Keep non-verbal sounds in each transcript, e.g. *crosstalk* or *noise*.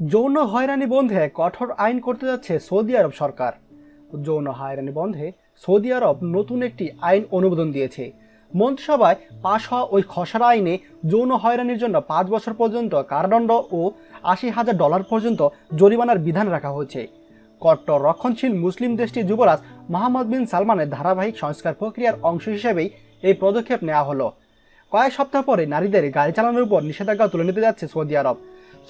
যৌন হয়রানি বন্ধে কঠোর আইন করতে যাচ্ছে সৌদি আরব সরকার। যৌন হয়রানি বন্ধে সৌদি আরব নতুন একটি আইন অনুমোদন দিয়েছে। মন্ত্রিসভায় পাশ হওয়া ওই খসড়া আইনে যৌন হয়রানির জন্য পাঁচ বছর পর্যন্ত কারাদণ্ড ও আশি হাজার ডলার পর্যন্ত জরিমানার বিধান রাখা হয়েছে। কট্টর রক্ষণশীল মুসলিম দেশটির যুবরাজ মোহাম্মদ বিন সালমানের ধারাবাহিক সংস্কার প্রক্রিয়ার অংশ হিসেবেই এই পদক্ষেপ নেওয়া হলো। কয়েক সপ্তাহ পরে নারীদের গাড়ি চালানোর উপর নিষেধাজ্ঞা তুলে নিতে যাচ্ছে সৌদি আরব।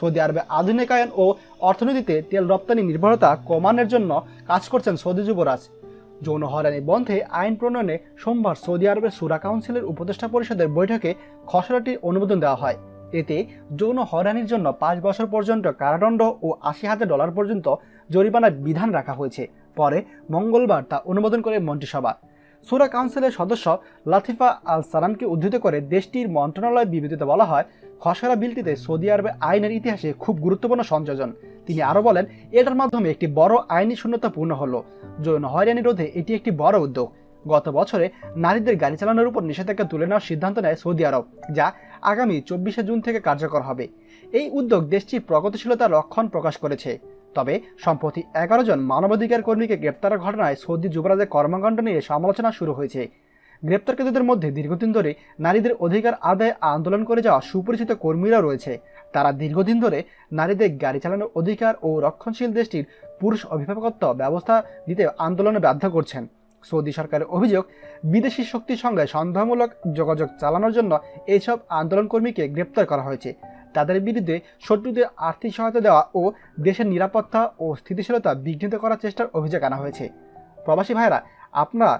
সৌদি আরবে আধুনিকায়ন ও অর্থনীতিতে তেল রপ্তানি নির্ভরতা কমানোর জন্য কাজ করছেন সৌদি যুবরাজ। যৌন হয়রানি বন্ধে আইন প্রণয়নে সোমবার সৌদি আরবের সুরা কাউন্সিলের উপদেষ্টা পরিষদের বৈঠকে খসড়াটির অনুমোদন দেওয়া হয়। এতে যৌন হয়রানির জন্য পাঁচ বছর পর্যন্ত কারাদণ্ড ও আশি হাজার ডলার পর্যন্ত জরিমানার বিধান রাখা হয়েছে। পরে মঙ্গলবার তা অনুমোদন করে মন্ত্রিসভা। সুরা কাউন্সিলের সদস্য লাতিফা আল সালামকে উদ্ধৃত করে দেশটির মন্ত্রণালয় বিবৃতিতে বলা হয়, খসড়া বিলটিতে সৌদি আরবে আইনের ইতিহাসে খুব গুরুত্বপূর্ণ সংযোজন। তিনি আরও বলেন, এটার মাধ্যমে একটি বড় আইনি শূন্যতা পূর্ণ হলো। যৌন হয়রানি রোধে এটি একটি বড় উদ্যোগ। গত বছরে নারীদের গাড়ি চালানোর উপর নিষেধাজ্ঞা তুলে নেওয়ার সিদ্ধান্ত নেয় সৌদি আরব, যা আগামী চব্বিশে জুন থেকে কার্যকর হবে। এই উদ্যোগ দেশটির প্রগতিশীলতার লক্ষণ প্রকাশ করেছে। তবে সম্প্রতি এগারো জন মানবাধিকার কর্মীকে গ্রেপ্তারের ঘটনায় সৌদি যুবরাজের কর্মকাণ্ড নিয়ে সমালোচনা শুরু হয়েছে। গ্রেপ্তারকৃতদের মধ্যে দীর্ঘদিন ধরে নারীদের অধিকার আদায়ে আন্দোলন করে যাওয়া সুপরিচিত কর্মীরা রয়েছে। তারা দীর্ঘদিন ধরে নারীদের গাড়ি চালানোর অধিকার ও রক্ষণশীল দেশটির পুরুষ অভিভাবকত্ব ব্যবস্থা দিতে আন্দোলনে বাধ্য করছেন। সৌদি সরকারের অভিযোগ, বিদেশি শক্তির সঙ্গে সন্দেহমূলক যোগাযোগ চালানোর জন্য এইসব আন্দোলনকর্মীকে গ্রেপ্তার করা হয়েছে। তাদের বিরুদ্ধে শত্রুদের আর্থিক সহায়তা দেওয়া ও দেশের নিরাপত্তা ও স্থিতিশীলতা বিঘ্নিত করার চেষ্টার অভিযোগ আনা হয়েছে। প্রবাসী ভাইরা আপনারা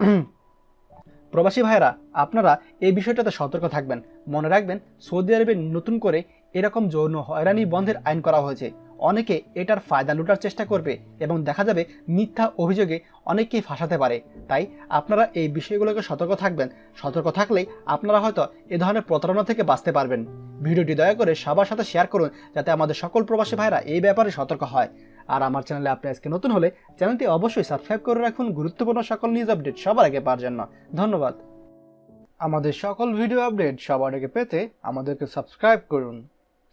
*clears throat* প্রবাসী ভাইরা আপনারা এই বিষয়টাতে সতর্ক থাকবেন। মনে রাখবেন, সৌদি আরবে নতুন করে এরকম যৌন হয়রানি বন্ধের আইন করা হয়েছে। অনেকে এটার ফায়দা লুটার চেষ্টা করবে এবং দেখা যাবে মিথ্যা অভিযোগে অনেককেই ফাঁসাতে পারে। তাই আপনারা এই বিষয়গুলোকে সতর্ক থাকবেন। সতর্ক থাকলেই আপনারা হয়তো এ ধরনের প্রতারণা থেকে বাঁচতে পারবেন। ভিডিওটি দয়া করে সবার সাথে শেয়ার করুন যাতে আমাদের সকল প্রবাসী ভাইরা এই ব্যাপারে সতর্ক হয়। আর আমার চ্যানেলে আপনি আজকে নতুন হলে চ্যানেলটি অবশ্যই সাবস্ক্রাইব করে রাখুন। গুরুত্বপূর্ণ সকল নিউজ আপডেট সবার আগে পাওয়ার জন্য। ধন্যবাদ। আমাদের সকল ভিডিও আপডেট সবার আগে পেতে আমাদেরকে সাবস্ক্রাইব করুন।